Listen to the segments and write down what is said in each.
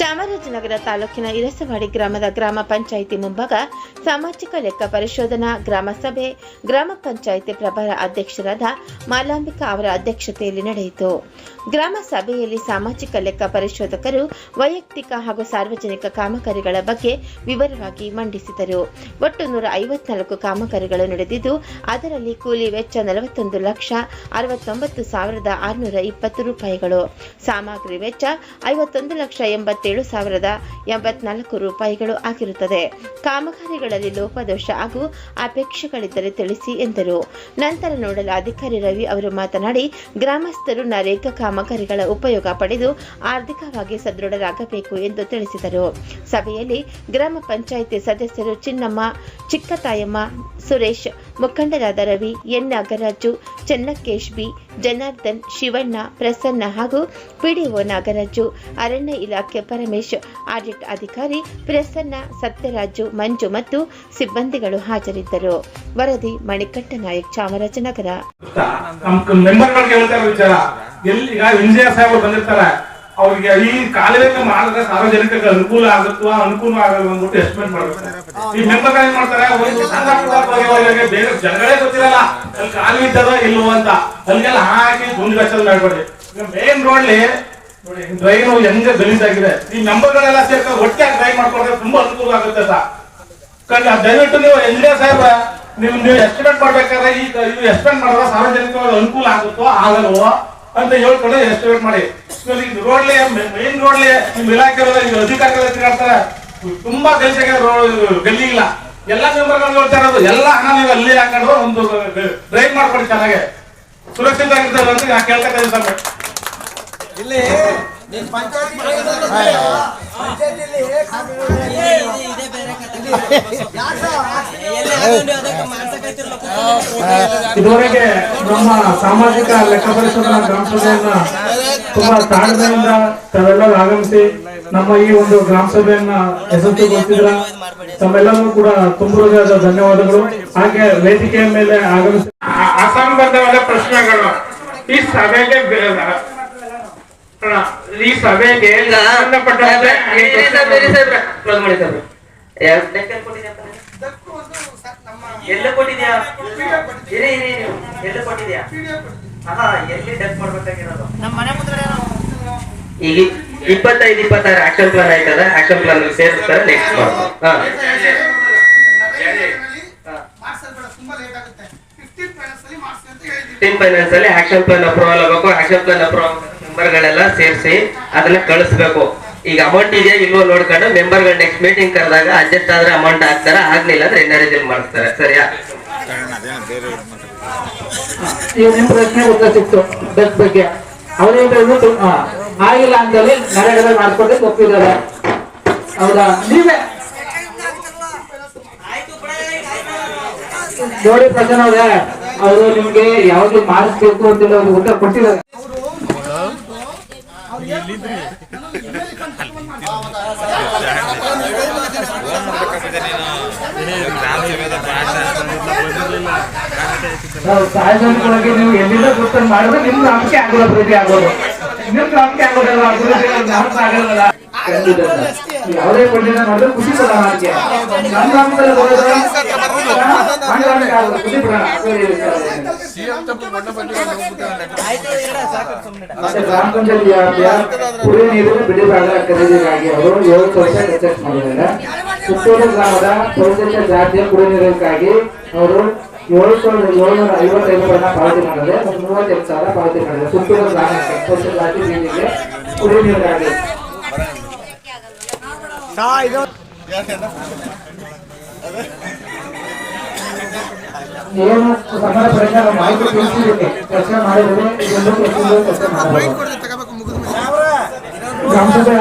ಚಾಮರಾಜನಗರ ತಾಲೂಕಿನ ಇರಸವಾಡಿ ಗ್ರಾಮದ ಗ್ರಾಮ ಪಂಚಾಯಿತಿ ಮುಂಭಾಗ ಸಾಮಾಜಿಕ ಲೆಕ್ಕ ಪರಿಶೋಧನಾ ಗ್ರಾಮ ಸಭೆ ಗ್ರಾಮ ಪಂಚಾಯಿತಿ ಪ್ರಭಾರ ಅಧ್ಯಕ್ಷರಾದ ಮಾಲಾಂಬಿಕಾ ಅವರ ಅಧ್ಯಕ್ಷತೆಯಲ್ಲಿ ನಡೆಯಿತು. ಗ್ರಾಮ ಸಭೆಯಲ್ಲಿ ಸಾಮಾಜಿಕ ಲೆಕ್ಕ ಪರಿಶೋಧಕರು, ವೈಯಕ್ತಿಕ ಹಾಗೂ ಸಾರ್ವಜನಿಕ ಕಾಮಗಾರಿಗಳ ಬಗ್ಗೆ ವಿವರವಾಗಿ ಮಂಡಿಸಿದರು. ಒಟ್ಟು ನೂರ ಐವತ್ನಾಲ್ಕು ಕಾಮಗಾರಿಗಳು ನಡೆದಿದ್ದು, ಅದರಲ್ಲಿ ಕೂಲಿ ವೆಚ್ಚ ನಲವತ್ತೊಂದು ಲಕ್ಷ ಅರವತ್ತೊಂಬತ್ತು ಸಾವಿರದ ಆರುನೂರ ಇಪ್ಪತ್ತು ರೂಪಾಯಿಗಳು. ಸಾಮಗ್ರಿ ವೆಚ್ಚ ಐವತ್ತೊಂದು ಲಕ್ಷ ಎಂಬತ್ತೇಳು ಸಾವಿರದ ಎಂಬತ್ನಾಲ್ಕು ರೂಪಾಯಿಗಳು ಆಗಿರುತ್ತದೆ. ಕಾಮಗಾರಿಗಳಲ್ಲಿ ಲೋಪದೋಷ ಹಾಗೂ ಅಪೇಕ್ಷೆಗಳಿದ್ದರೆ ತಿಳಿಸಿ ಎಂದರು. ನಂತರ ನೋಡಲು ಅಧಿಕಾರಿ ರವಿ ಅವರು ಮಾತನಾಡಿ, ಗ್ರಾಮಸ್ಥರು ನರೇಗಾ ಕಾಮಗಾರಿಗಳ ಉಪಯೋಗ ಪಡೆದು ಆರ್ಥಿಕವಾಗಿ ಸದೃಢರಾಗಬೇಕು ಎಂದು ತಿಳಿಸಿದರು. ಸಭೆಯಲ್ಲಿ ಗ್ರಾಮ ಪಂಚಾಯಿತಿ ಸದಸ್ಯರು ಚಿನ್ನಮ್ಮ, ಚಿಕ್ಕತಾಯಮ್ಮ, ಸುರೇಶ್, ಮುಖಂಡರಾದ ರವಿ, ಎನ್ ನಾಗರಾಜು, ಚೆನ್ನಕೇಶ್ ಬಿ ಜನಾರ್ದನ್ ಶಿವಣ್ಣ ಪ್ರಸನ್ನ ಹಾಗೂ ಪಿಡಿಒ ನಾಗರಾಜು ಅರಣ್ಯ ಇಲಾಖೆ ಪರಮೇಶ್ ಆಡಿಟ್ ಅಧಿಕಾರಿ ಪ್ರಸನ್ನ ಸತ್ಯರಾಜು ಮಂಜು ಮತ್ತು ಸಿಬ್ಬಂದಿಗಳು ಹಾಜರಿದ್ದರು ವರದಿ ಮಣಿಕಟ್ಟ ನಾಯಕ್ ಚಾಮರಾಜನಗರ ಈಗ ಅವ್ರಿಗೆ ಈ ಕಾಲುವೆಗೆ ಮಾಡಿದ್ರೆ ಸಾರ್ವಜನಿಕರಿಗೆ ಅನುಕೂಲ ಆಗುತ್ತೋ, ಅನುಕೂಲ ಆಗಲ್ಲ ಅಂದ್ಬಿಟ್ಟು ಎಸ್ಟಿಮೇಟ್ ಮಾಡ್ಬೇಕು ಈ ಮೆಂಬರ್ ಏನ್ ಮಾಡ್ತಾರೆ, ಒಂದು ಸಣ್ಣ ಬೇರೆ ಜನಗಳೇ ಗೊತ್ತಿರಲ್ಲ, ಅಲ್ಲಿ ಕಾಲುವೆ ಇದ್ದದ ಇಲ್ವೋ ಅಂತ. ಅಲ್ಲಿಗೆಲ್ಲ ಹಾಕಿ ರಚನೆ ಮಾಡ್ಬೇಡಿ. ಮೇನ್ ರೋಡ್ಲಿ ನೋಡಿ ಡ್ರೈನ್ ಹೆಂಗೆ ಗಲೀಜಾಗಿದೆ ಈ ಮೆಂಬರ್ಗಳೆಲ್ಲ ಸೇರ್ಕೊಂಡು ಒಟ್ಟಿಗೆ ಡ್ರೈವ್ ಮಾಡ್ಕೊಂಡ್ರೆ ತುಂಬಾ ಅನುಕೂಲ ಆಗುತ್ತೆ ಸರ್ ದಯವಿಟ್ಟು ನೀವು ಎಂಜಿನಿಯರ್ ಸಾಹೇಬ್ ನೀವು ನೀವು ಎಸ್ಟಿಮೇಟ್ ಮಾಡ್ಬೇಕಾದ್ರೆ ಈಗ ಇದು ಎಸ್ಟಿಮೇಟ್ ಮಾಡಿದ್ರೆ ಸಾರ್ವಜನಿಕವಾಗಿ ಅನುಕೂಲ ಆಗುತ್ತೋ, ಆಗಲ್ವೋ ಅಂತ ಹೇಳ್ಕೊಂಡು ಎಸ್ಟಿಮೇಟ್ ಮಾಡಿ. ರೋಡ್ಲೇ ಈ ರೋಡ್ಲಿ ಮೇನ್ ರೋಡ್ಲಿ ನಿಮ್ ಇಲಾಖೆ ಈಗ ಅಧಿಕಾರಿಗಳು ತಿರುಗಾಡ್ತಾರೆ ತುಂಬಾ ಗಲ್ಸಿಗೆ ಗಲ್ಲಿ ಇಲ್ಲ. ಎಲ್ಲಾ ಮೆಂಬರ್ಗಳು ಹೇಳ್ತಾ ಇರೋದು ಎಲ್ಲ ಹಣ ನೀವು ಅಲ್ಲಿ ಹಾಕೊಂಡು ಒಂದು ಡ್ರೈವ್ ಮಾಡ್ಕೊಡಿ ಚೆನ್ನಾಗೆ. ಸುರಕ್ಷಿತ ಆಗಿರ್ತಾರೆ ಅಂತ ನಾ ಕೇಳ್ತಾ ಇದ್ದೀನಿ ಸರ್ ಇಲ್ಲಿ ಪಂಚಾಯತ್ ಇದುವರೆಗೆ ನಮ್ಮ ಸಾಮಾಜಿಕ ಲೆಕ್ಕ ಪರಿಶೋಧನಾ ಗ್ರಾಮ ಸಭೆಯನ್ನ ತುಂಬಾ ತಾಳ್ಮೆಯಿಂದ ತಾವೆಲ್ಲರೂ ಆಗಮಿಸಿ ನಮ್ಮ ಈ ಒಂದು ಗ್ರಾಮ ಸಭೆಯನ್ನ ಯಶಸ್ವಿಗೊಳಿಸಿದ್ರ ತಮ್ಮೆಲ್ಲರಿಗೂ ಕೂಡ ತುಂಬ ಹೃದಯದ ಧನ್ಯವಾದಗಳು ಹಾಗೆ ವೇದಿಕೆಯ ಮೇಲೆ ಆಗಮಿಸಿ ಅಸಂಬದ್ಧವಾದ ಪ್ರಶ್ನೆಗಳು ಈ ಸಭೆಗೆ ಈ ಸಭೆಗೆ ಸಂಬಂಧಪಟ್ಟಂತೆ ಎಲ್ಲ ಕೊಟ್ಟಿದ್ಯಾ? ಇರಿ ಇರಿ ಎಲ್ಲ ಕೊಟ್ಟಿದ್ಯಾ? ಹಾ ಎಲ್ಲಿ ಡೆತ್ ಮಾಡ್ಬೇಕಾಗಿರೋದು? ಈಗ ಇಪ್ಪತ್ತೈದು ಇಪ್ಪತ್ತಾರು ಆಕ್ಷನ್ ಪ್ಲಾನ್ ಆಯ್ತದ ಆಕ್ಷನ್ ಪ್ಲಾನ್ ಸೇರಿಸ್ತಾರೆ ನೆಕ್ಸ್ಟ್ ಹಾ. ಫಿಫ್ಟೀನ್ ಫೈನಾನ್ಸ್ ಅಲ್ಲಿ ಆಕ್ಷನ್ ಪ್ಲಾನ್ ಅಪ್ರೂವಲ್ ಆಗಬೇಕು. ಆಕ್ಷನ್ ಪ್ಲಾನ್ ಅಪ್ರೂವಲ್ ಮೆಂಬರ್ಗಳೆಲ್ಲ ಸೇರಿಸಿ ಅದನ್ನ ಕಳಿಸ್ಬೇಕು. ಈಗ ಅಮೌಂಟ್ ಇದೆಯಾ ಇಲ್ವೋ ನೋಡ್ಕೊಂಡು ಮೆಂಬರ್ಗಳು ನೆಕ್ಸ್ಟ್ ಮೀಟಿಂಗ್ ಕರೆದಾಗ ಅಡ್ಜಸ್ಟ್ ಆದ್ರೆ ಅಮೌಂಟ್ ಹಾಕ್ತಾರೆ? ಆಗ್ಲಿಲ್ಲ ಅಂದ್ರೆ ಎನ್ಆರ್ಎಲ್ ಮಾಡ್ತಾರೆ ಸರಿಯಾ? ನಿಮ್ ಪ್ರಶ್ನೆ ಉತ್ತರ ಸಿಕ್ತು. ಬೆಸ್ಟ್ ಬಗ್ಗೆ. ಅವರೇನು ಆಗಿಲ್ಲ ಅಂದ್ರೆ ನಾಳೆ ಮಾಡ್ಕೊಂಡ್ರೆ ಒಪ್ಪಿದ್ದಾರೆ. ಹೌದಾ? ನೀವೇ. ನೋಡಿ ಪ್ರಸನ್ನ ಅವ್ರೆ ಅವರು ನಿಮ್ಗೆ ಯಾವ್ದು ಮಾಡಿಸ್ಬೇಕು ಅಂತೇಳಿ ಅವ್ರು ಉತ್ತರ ಕೊಟ್ಟಿದ್ದಾರೆ. ಸಾರ್ವಜನಿಕವಾಗಿ ನೀವು ಎಲ್ಲಿಂದ ಗೊತ್ತನ್ನು ಮಾಡಿದ್ರೆ ನಿಮ್ ನಂಬಿಕೆ ಆಗೋಲ್ಲ ಪ್ರೀತಿ ಆಗೋದು. ನಿಮ್ ನಂಬಿಕೆ ಆಗೋದಲ್ಲ ಅಭಿವೃದ್ಧಿ ಆಗಲ್ಲ ಯಾವುದೇ ಪಂಡಿತ ನೋಡಿದ್ರೆ ಖುಷಿ ಪಡೋಣ ಅದಕ್ಕೆ ನಮ್ಮ ಹಂಗೆ ಖುಷಿ ಪಡೋಣ ಮತ್ತೆ ಗ್ರಾಮ ಪಂಚಾಯತ್ ವ್ಯಾಪ್ತಿಯ ಕುಡಿಯುವ ನೀರು ಬಿಡುಗಡೆ ಖರೀದಿಗಾಗಿ ಅವರು ಏಳು ವರ್ಷ ರಿಸರ್ಚ್ ಮಾಡಿದ್ದಾರೆ. ಸುತ್ತೂರು ಗ್ರಾಮದ ಪರಿಶಿಷ್ಟ ಜಾತಿಯ ಕುಡಿಯುವ ನೀರಿಗಾಗಿ ಅವರು ಏಳು ಸಾವಿರದ ಏಳ್ನೂರ ಐವತ್ತೈದು ರೂಪಾಯಿನ ಪಾವತಿ ಮಾಡಿದೆ ಮೂವತ್ತೆಂಟು ಸಾವಿರ ಪಾವತಿ ಮಾಡಿದೆ ಸುತ್ತೂರು ಗ್ರಾಮಕ್ಕೆ ಪರಿಶಿಷ್ಟ ಜಾತಿ ನೀರಿಗೆ ಕುಡಿಯುವ ನೀರಿಗಾಗಿ. ಏನು ಸಮರ ನಮ್ಮ ಮಾಹಿತಿ ತಿಳಿಸಿದ್ದೀನಿ ಚರ್ಚೆ ಮಾಡಿದ್ರೆ ಇದೊಂದು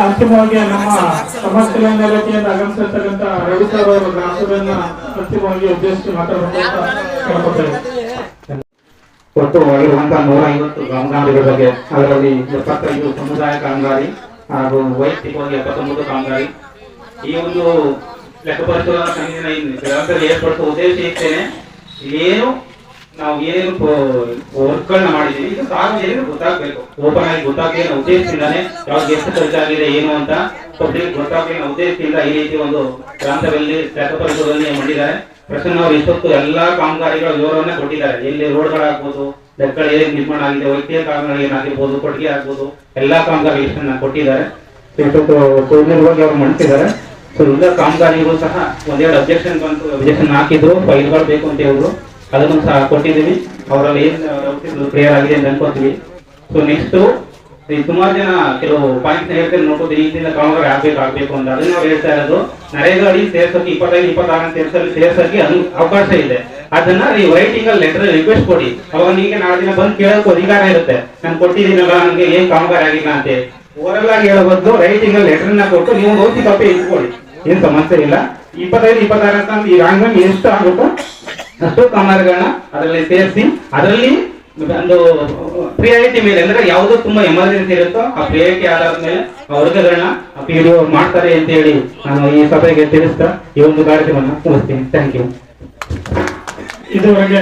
ಅಂತಿಮವಾಗಿ ನಮ್ಮ ಸಮಾಜ ಕಲ್ಯಾಣ ಇಲಾಖೆಯಿಂದ ಆಗಮಿಸಿರ್ತಕ್ಕಂಥ ರವಿ ಸರ್ ಅವರು ಗ್ರಾಮಸಭೆಯನ್ನ ಅಂತಿಮವಾಗಿ ಉದ್ದೇಶಿಸಿ ಮಾತಾಡಬೇಕು ಕೇಳ್ಕೊತೇವೆ ಒಟ್ಟು ಇರುವಂತಹ ನೂರ ಐವತ್ತು ಕಾಮಗಾರಿಗಳ ಬಗ್ಗೆ ಅದರಲ್ಲಿ ಎಪ್ಪತ್ತೈದು ಸಮುದಾಯ ಕಾಮಗಾರಿ ಹಾಗೂ ವೈಯಕ್ತಿಕವಾಗಿ ಎಪ್ಪತ್ತೊಂಬತ್ತು ಕಾಮಗಾರಿ. ಈ ಒಂದು ಲೆಕ್ಕ ಪರಿಶೋಧನಾ ಸಂಘದಿಂದ ಏರ್ಪಡಿಸುವ ಉದ್ದೇಶ ಇರ್ತೇನೆ ಏನು, ನಾವು ಏನೇನು ವರ್ಕ್ಗಳನ್ನ ಮಾಡಿದೀವಿ ಇದು ಸಾರ್ವಜನಿಕರಿಗೆ ಗೊತ್ತಾಗ್ಬೇಕು. ಓಪನ್ ಆಗಿ ಗೊತ್ತಾಗಲಿ ನಾವು ಉದ್ದೇಶದಿಂದಾನೆ ಯಾವ್ದು ಎಷ್ಟು ಖರ್ಚಾಗಿದೆ, ಏನು ಅಂತ ಪಬ್ಲಿಕ್ ಗೊತ್ತಾಗಲಿ ನಾವು ಉದ್ದೇಶದಿಂದ ಈ ರೀತಿ ಒಂದು ಪ್ರಾಂತದಲ್ಲಿ ಶಾಸಕರಲ್ಲಿ ಮಾಡಿದ್ದಾರೆ. ಪ್ರಸನ್ನ ಅವರು ಇಷ್ಟೊತ್ತು ಎಲ್ಲಾ ಕಾಮಗಾರಿಗಳ ವಿವರವನ್ನ ಕೊಟ್ಟಿದ್ದಾರೆ. ಎಲ್ಲಿ ರೋಡ್ಗಳಾಗ್ಬೋದು ಬೆಕ್ಕಳ ಏನ್ ನಿರ್ಮಾಣ ಆಗಿದೆ ವೈದ್ಯ ಕಾರಣಗಳು ಏನಾಗಿರ್ಬೋದು ಕೊಟ್ಟಿಗೆ ಆಗ್ಬೋದು, ಎಲ್ಲಾ ಕಾಮಗಾರಿ ಇಷ್ಟನ್ನ ಕೊಟ್ಟಿದ್ದಾರೆ. ಇಷ್ಟೊತ್ತು ಅವರು ಮಂಡಿಸಿದ್ದಾರೆ ಸೊ ಕಾಮಗಾರಿಗಳು ಸಹ ಒಂದೆರಡು ಅಬ್ಜೆಕ್ಷನ್ ಬಂತು ಅಬ್ಜೆಕ್ಷನ್ ಹಾಕಿದ್ರು, ಫೈಲ್ಗಳು ಬೇಕು ಅಂತ ಹೇಳಿದ್ರು. ಅದನ್ನು ಸಹ ಕೊಟ್ಟಿದ್ದೀವಿ. ಅವರಲ್ಲಿ ಏನ್ ಕ್ಲಿಯರ್ ಆಗಿದೆ ಅಂತ ಅನ್ಕೋತೀವಿ. ಸೊ ನೆಕ್ಸ್ಟ್ ಸುಮಾರು ಜನ ಕೆಲವು ಪಾಯಿಂಟ್ ಹೇಳ್ತಾರೆ ನೋಡ್ಬೋದು ಈಗಿನ ಕಾಮಗಾರಿ ಆಗ್ಬೇಕು ಆಗ್ಬೇಕು ಅಂತ. ಅದನ್ನ ನಾವು ಹೇಳ್ತಾ ಇರೋದು ನರೇಗಾ ಅಡಿ ಸೇರ್ಸೋಕೆ ಇಪ್ಪತ್ತೈದು ಇಪ್ಪತ್ತಾರು ಸೇರ್ಸಲ್ಲಿ ಸೇರ್ಸೋಕೆ ಅದು ಅವಕಾಶ ಇದೆ. ಅದನ್ನ ನೀವು ರೈಟಿಂಗ್ ಅಲ್ಲಿ ಲೆಟರ್ ರಿಕ್ವೆಸ್ಟ್ ಕೊಡಿ. ಅವಾಗ ನಿಮಗೆ ನಾಳೆ ದಿನ ಬಂದು ಕೇಳೋಕೆ ಅಧಿಕಾರ ಇರುತ್ತೆ. ನಾನು ಕೊಟ್ಟಿದ್ದೀನಲ್ಲ, ನನಗೆ ಏನ್ ಕಾಮಗಾರಿ ಆಗಿಲ್ಲ ಅಂತ ಓರಲ್ ಆಗಿ ಹೇಳೋ ಬದಲು ರೈಟಿಂಗ್ ಅಲ್ಲಿ ಲೆಟರ್ನ ಕೊಟ್ಟು ನೀವು ಓದಿ ಕಾಪಿ ಇಟ್ಕೊಳ್ಳಿ. ಏನ್ ಸಮಸ್ಯೆ ಇಲ್ಲ. ಇಪ್ಪತ್ತೈದು ಇಪ್ಪತ್ತಾರು ಅಂತ ಈ ರಾಂಗ್ ಎಷ್ಟು ಆಗುತ್ತೋ ಅಷ್ಟು ಕಮಾರ್ಗಳನ್ನ ಅದರಲ್ಲಿ ಸೇರಿಸಿ, ಅದರಲ್ಲಿ ಒಂದು ಪ್ರಿಯಾರಿಟಿ ಮೇಲೆ ಅಂದ್ರೆ ಯಾವ್ದು ತುಂಬಾ ಎಮರ್ಜೆನ್ಸಿ ಇರುತ್ತೋ ಆ ಪ್ರಿಯಾರಿಟಿ ಆಧಾರದ ಮೇಲೆ ವರ್ಗಗಳನ್ನ ಪಿ ಡಿ ಮಾಡ್ತಾರೆ ಅಂತ ಹೇಳಿ ನಾನು ಈ ಸಭೆಗೆ ತಿಳಿಸ್ತಾ ಈ ಒಂದು ಕಾರ್ಯಕ್ರಮವನ್ನು ಮುಗಿಸ್ತೀನಿ. ಥ್ಯಾಂಕ್ ಯು ಇದುವರೆಗೆ